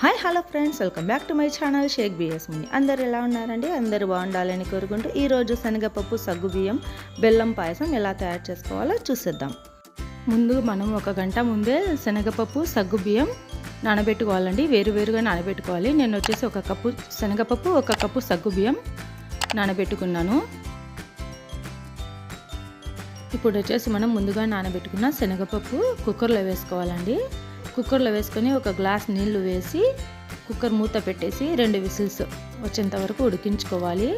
Hi hello friends welcome back to my channel. Shaik B S Muni అందరు ఎలా ఉన్నారండి? అందరూ బాగుండాలని కోరుకుంటూ ఈరోజు శనగపప్పు సగ్గు బియ్యం బెల్లం పాయసం ఎలా తయారు చేసుకోవాలో చూసేద్దాం. ముందు మనం ఒక గంట ముందే శనగపప్పు సగ్గు బియ్యం నానబెట్టుకోవాలండి. వేరువేరుగా నానబెట్టుకోవాలి. నేను వచ్చేసి ఒక కప్పు శనగపప్పు ఒక కప్పు సగ్గు బియ్యం నానబెట్టుకున్నాను. ఇప్పుడు వచ్చేసి మనం ముందుగా నానబెట్టుకున్న శనగపప్పు కుక్కర్లో వేసుకోవాలండి. కుక్కర్లో వేసుకొని ఒక గ్లాస్ నీళ్ళు వేసి కుక్కర్ మూత పెట్టేసి రెండు విసిల్స్ వచ్చేంత వరకు ఉడికించుకోవాలి.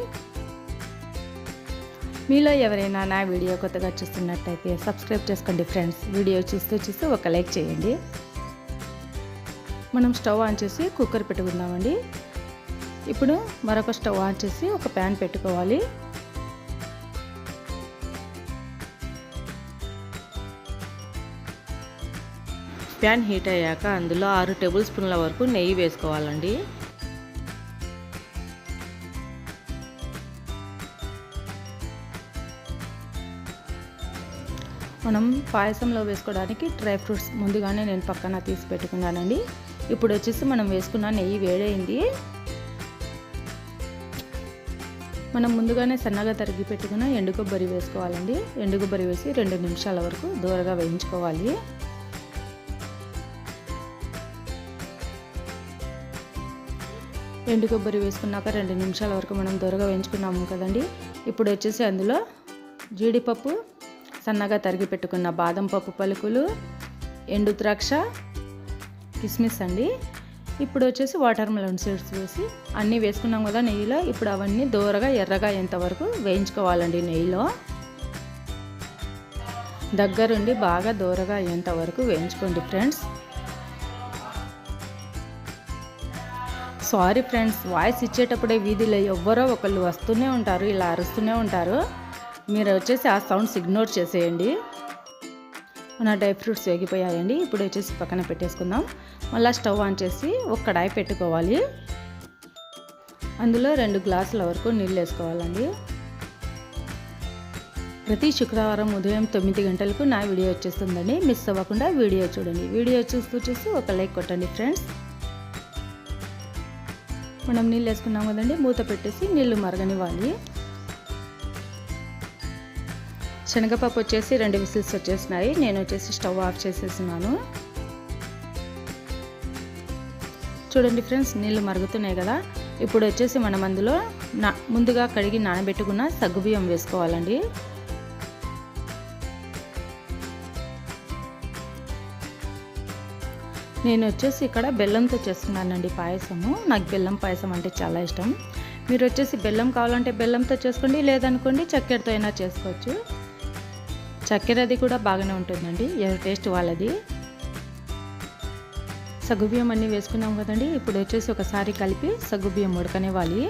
మీలో ఎవరైనా నా వీడియో కొత్తగా చూస్తున్నట్టయితే సబ్స్క్రైబ్ చేసుకోండి ఫ్రెండ్స్. వీడియో చూస్తూ చూస్తూ ఒక లైక్ చేయండి. మనం స్టవ్ ఆన్ చేసి కుక్కర్ పెట్టుకుందామండి. ఇప్పుడు మరొక స్టవ్ ఆన్ చేసి ఒక ప్యాన్ పెట్టుకోవాలి. ప్యాన్ హీట్ అయ్యాక అందులో ఆరు టేబుల్ స్పూన్ల వరకు నెయ్యి వేసుకోవాలండి. మనం పాయసంలో వేసుకోవడానికి డ్రై ఫ్రూట్స్ ముందుగానే నేను పక్కన తీసి పెట్టుకున్నానండి. ఇప్పుడు వచ్చేసి మనం వేసుకున్న నెయ్యి వేడైంది. మనం ముందుగానే సన్నగా తరిగి పెట్టుకున్న ఎండు కొబ్బరి వేసుకోవాలండి. ఎండు కొబ్బరి వేసి రెండు నిమిషాల వరకు దూరగా వేయించుకోవాలి. ఎండు కొబ్బరి వేసుకున్నాక రెండు నిమిషాల వరకు మనం దొరగా వేయించుకున్నాము కదండి. ఇప్పుడు వచ్చేసి అందులో జీడిపప్పు సన్నగా తరిగి పెట్టుకున్న బాదం పప్పు పలుకులు ఎండు ద్రాక్ష కిస్మిస్ అండి. ఇప్పుడు వచ్చేసి వాటర్ మెలన్ సీడ్స్ వేసి అన్నీ వేసుకున్నాం కదా నెయ్యిలో. ఇప్పుడు అవన్నీ దూరగా ఎర్రగా అయ్యేంతవరకు వేయించుకోవాలండి నెయ్యిలో. దగ్గరుండి బాగా దూరగా అయ్యేంతవరకు వేయించుకోండి ఫ్రెండ్స్. సారీ ఫ్రెండ్స్ వాయిస్ ఇచ్చేటప్పుడే వీధిలో ఎవ్వరో ఒకళ్ళు వస్తూనే ఉంటారు ఇలా అరుస్తూనే ఉంటారు. మీరు వచ్చేసి ఆ సౌండ్స్ ఇగ్నోర్ చేసేయండి. మన డ్రై ఫ్రూట్స్ వేగిపోయాయండి. ఇప్పుడు వచ్చేసి పక్కన పెట్టేసుకుందాం. మళ్ళీ స్టవ్ ఆన్ చేసి ఒక కడాయి పెట్టుకోవాలి. అందులో రెండు గ్లాసుల వరకు నీళ్ళు వేసుకోవాలండి. ప్రతి శుక్రవారం ఉదయం తొమ్మిది గంటలకు నా వీడియో వచ్చేస్తుందండి. మిస్ అవ్వకుండా వీడియో చూడండి. వీడియో చూస్తూ చూసి ఒక లైక్ కొట్టండి ఫ్రెండ్స్. మనం నీళ్ళు వేసుకున్నాం కదండి మూత పెట్టేసి నీళ్ళు మరగనివ్వాలి. శనగపప్పు వచ్చేసి రెండు విసిల్స్ వచ్చేసినాయి నేను వచ్చేసి స్టవ్ ఆఫ్ చేసేసినాను చూడండి ఫ్రెండ్స్ నీళ్ళు మరుగుతున్నాయి కదా. ఇప్పుడు వచ్చేసి మనం అందులో నా ముందుగా కడిగి నానబెట్టుకున్న సగ్గుబియ్యం వేసుకోవాలండి. నేను వచ్చేసి ఇక్కడ బెల్లంతో చేస్తున్నానండి పాయసము. నాకు బెల్లం పాయసం అంటే చాలా ఇష్టం. మీరు వచ్చేసి బెల్లం కావాలంటే బెల్లంతో చేసుకోండి లేదనుకోండి చక్కెరతో అయినా చేసుకోవచ్చు. చక్కెరది కూడా బాగానే ఉంటుందండి ఎవరి టేస్ట్ వాళ్ళది. సగ్గుబియ్యం అన్నీ వేసుకున్నాం కదండి ఇప్పుడు వచ్చేసి ఒకసారి కలిపి సగ్గుబియ్యం ఉడకనివ్వాలి.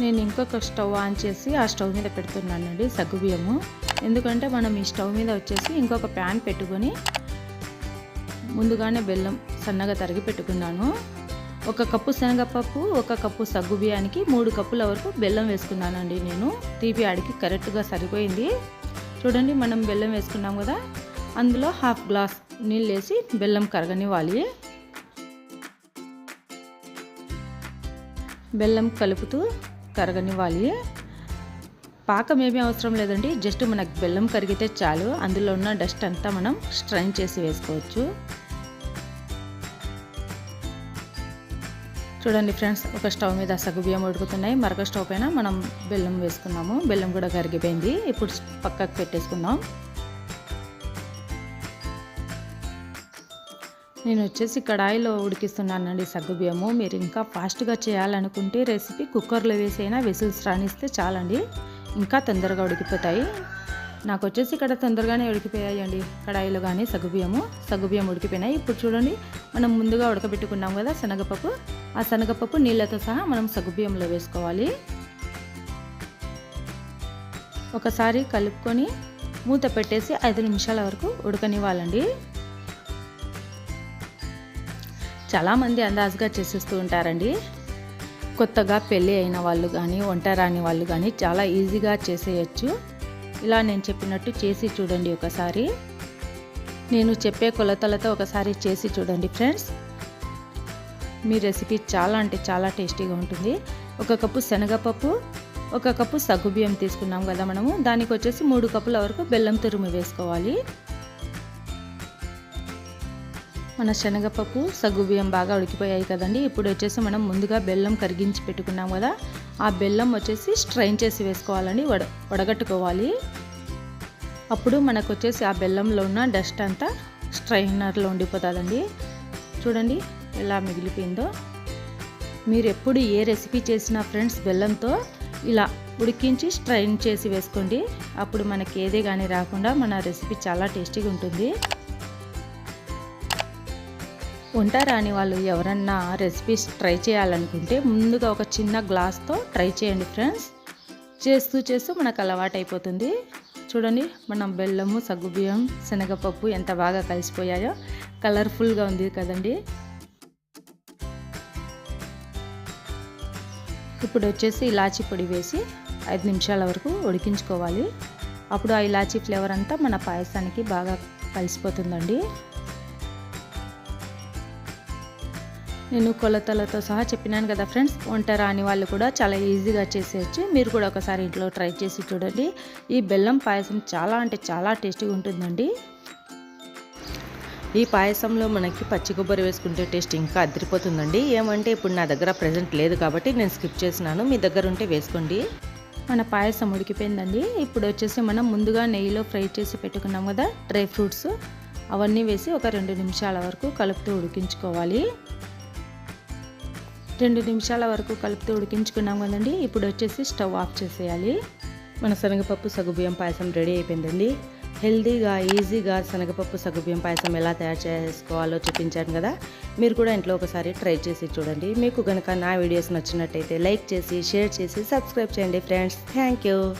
నేను ఇంకొక స్టవ్ ఆన్ చేసి ఆ స్టవ్ మీద పెడుతున్నానండి సగ్గుబియ్యము ఎందుకంటే మనం ఈ స్టవ్ మీద వచ్చేసి ఇంకొక ప్యాన్ పెట్టుకొని ముందుగానే బెల్లం సన్నగా తరిగి పెట్టుకున్నాను. ఒక కప్పు శనగపప్పు ఒక కప్పు సగ్గు బియ్యానికి మూడు కప్పుల వరకు బెల్లం వేసుకున్నానండి నేను. తీపి ఆడికి కరెక్ట్గా సరిపోయింది. చూడండి మనం బెల్లం వేసుకున్నాం కదా అందులో హాఫ్ గ్లాస్ నీళ్ళు వేసి బెల్లం కరగనివ్వాలి. బెల్లం కలుపుతూ కరగనివ్వాలి పాకం ఏమీ అవసరం లేదండి. జస్ట్ మనకు బెల్లం కరిగితే చాలు. అందులో ఉన్న డస్ట్ అంతా మనం స్ట్రైన్ చేసి వేసుకోవచ్చు. చూడండి ఫ్రెండ్స్ ఒక స్టవ్ మీద సగ్గుబియ్యం ఉడుకుతున్నాయి. మరొక స్టవ్ పైన మనం బెల్లం వేసుకున్నాము. బెల్లం కూడా కరిగిపోయింది. ఇప్పుడు పక్కకు పెట్టేసుకుందాం. నేను వచ్చేసి కడాయిలో ఉడికిస్తున్నానండి సగ్గుబియ్యము. మీరు ఇంకా ఫాస్ట్గా చేయాలనుకుంటే రెసిపీ కుక్కర్లో వేసైనా విసిల్స్ రానిస్తే చాలండి. ఇంకా తొందరగా ఉడికిపోతాయి. నాకు వచ్చేసి ఇక్కడ తొందరగానే ఉడికిపోయాయండి కడాయిలో కానీ సగ్గుబియ్యము. సగ్గుబియ్యం ఉడికిపోయినాయి. ఇప్పుడు చూడండి మనం ముందుగా ఉడకబెట్టుకున్నాం కదా శనగపప్పు. ఆ శనగపప్పు నీళ్ళతో సహా మనం సగ్గుబియ్యంలో వేసుకోవాలి. ఒకసారి కలుపుకొని మూత పెట్టేసి ఐదు నిమిషాల వరకు ఉడకనివ్వాలండి. చాలామంది అందాజుగా చేసేస్తూ ఉంటారండి. కొత్తగా పెళ్ళి అయిన వాళ్ళు కానీ వంట రాని వాళ్ళు కానీ చాలా ఈజీగా చేసేయచ్చు. ఇలా నేను చెప్పినట్టు చేసి చూడండి ఒకసారి. నేను చెప్పే కొలతలతో ఒకసారి చేసి చూడండి ఫ్రెండ్స్. మీ రెసిపీ చాలా అంటే చాలా టేస్టీగా ఉంటుంది. ఒక కప్పు శనగపప్పు ఒక కప్పు సగ్గుబియ్యం తీసుకున్నాం కదా మనము. దానికి వచ్చేసి మూడు కప్పుల వరకు బెల్లం తురుము వేసుకోవాలి. మన శనగపప్పు సగ్గుబియ్యం బాగా ఉడికిపోయాయి కదండి. ఇప్పుడు వచ్చేసి మనం ముందుగా బెల్లం కరిగించి పెట్టుకున్నాం కదా. ఆ బెల్లం వచ్చేసి స్ట్రైన్ చేసి వేసుకోవాలండి. వడ వడగట్టుకోవాలి. అప్పుడు మనకు వచ్చేసి ఆ బెల్లంలో ఉన్న డస్ట్ అంతా స్ట్రైనర్లో ఉండిపోతుందండి. చూడండి ఎలా మిగిలిపోయిందో. మీరు ఎప్పుడు ఏ రెసిపీ చేసినా ఫ్రెండ్స్ బెల్లంతో ఇలా ఉడికించి స్ట్రైన్ చేసి వేసుకోండి. అప్పుడు మనకి ఏదే కానీ రాకుండా మన రెసిపీ చాలా టేస్టీగా ఉంటుంది. వంట రాని వాళ్ళు ఎవరన్నా రెసిపీస్ ట్రై చేయాలనుకుంటే ముందుగా ఒక చిన్న గ్లాస్తో ట్రై చేయండి ఫ్రెండ్స్ చేస్తూ చేస్తూ మనకు అలవాటు అయిపోతుంది. చూడండి మనం బెల్లము సగ్గుబియ్యం శనగపప్పు ఎంత బాగా కలిసిపోయాయో. కలర్ఫుల్గా ఉంది కదండి. ఇప్పుడు వచ్చేసి ఇలాచీ పొడి వేసి ఐదు నిమిషాల వరకు ఉడికించుకోవాలి. అప్పుడు ఆ ఇలాచీ ఫ్లేవర్ అంతా మన పాయసానికి బాగా కలిసిపోతుందండి. నేను కొలతలతో సహా చెప్పినాను కదా ఫ్రెండ్స్. వంట రాని వాళ్ళు కూడా చాలా ఈజీగా చేసేయచ్చు. మీరు కూడా ఒకసారి ఇంట్లో ట్రై చేసి చూడండి. ఈ బెల్లం పాయసం చాలా అంటే చాలా టేస్టీగా ఉంటుందండి. ఈ పాయసంలో మనకి పచ్చి కొబ్బరి వేసుకుంటే టేస్ట్ ఇంకా అదిరిపోతుందండి. ఏమంటే ఇప్పుడు నా దగ్గర ప్రజెంట్ లేదు కాబట్టి నేను స్కిప్ చేసినాను. మీ దగ్గర ఉంటే వేసుకోండి. మన పాయసం ఉడికిపోయిందండి. ఇప్పుడు వచ్చేసి మనం ముందుగా నెయ్యిలో ఫ్రై చేసి పెట్టుకున్నాం కదా డ్రై ఫ్రూట్స్. అవన్నీ వేసి ఒక రెండు నిమిషాల వరకు కలుపుతూ ఉడికించుకోవాలి. రెండు నిమిషాల వరకు కలిపితే ఉడికించుకున్నాం కదండి. ఇప్పుడు వచ్చేసి స్టవ్ ఆఫ్ చేసేయాలి. మన శనగపప్పు సగుబియ్యం పాయసం రెడీ అయిపోయిందండి. హెల్దీగా ఈజీగా శనగపప్పు సగుబియ్యం పాయసం ఎలా తయారు చేసుకోవాలో చూపించాను కదా. మీరు కూడా ఇంట్లో ఒకసారి ట్రై చేసి చూడండి. మీకు కనుక నా వీడియోస్ నచ్చినట్టయితే లైక్ చేసి షేర్ చేసి సబ్స్క్రైబ్ చేయండి ఫ్రెండ్స్. Thank you.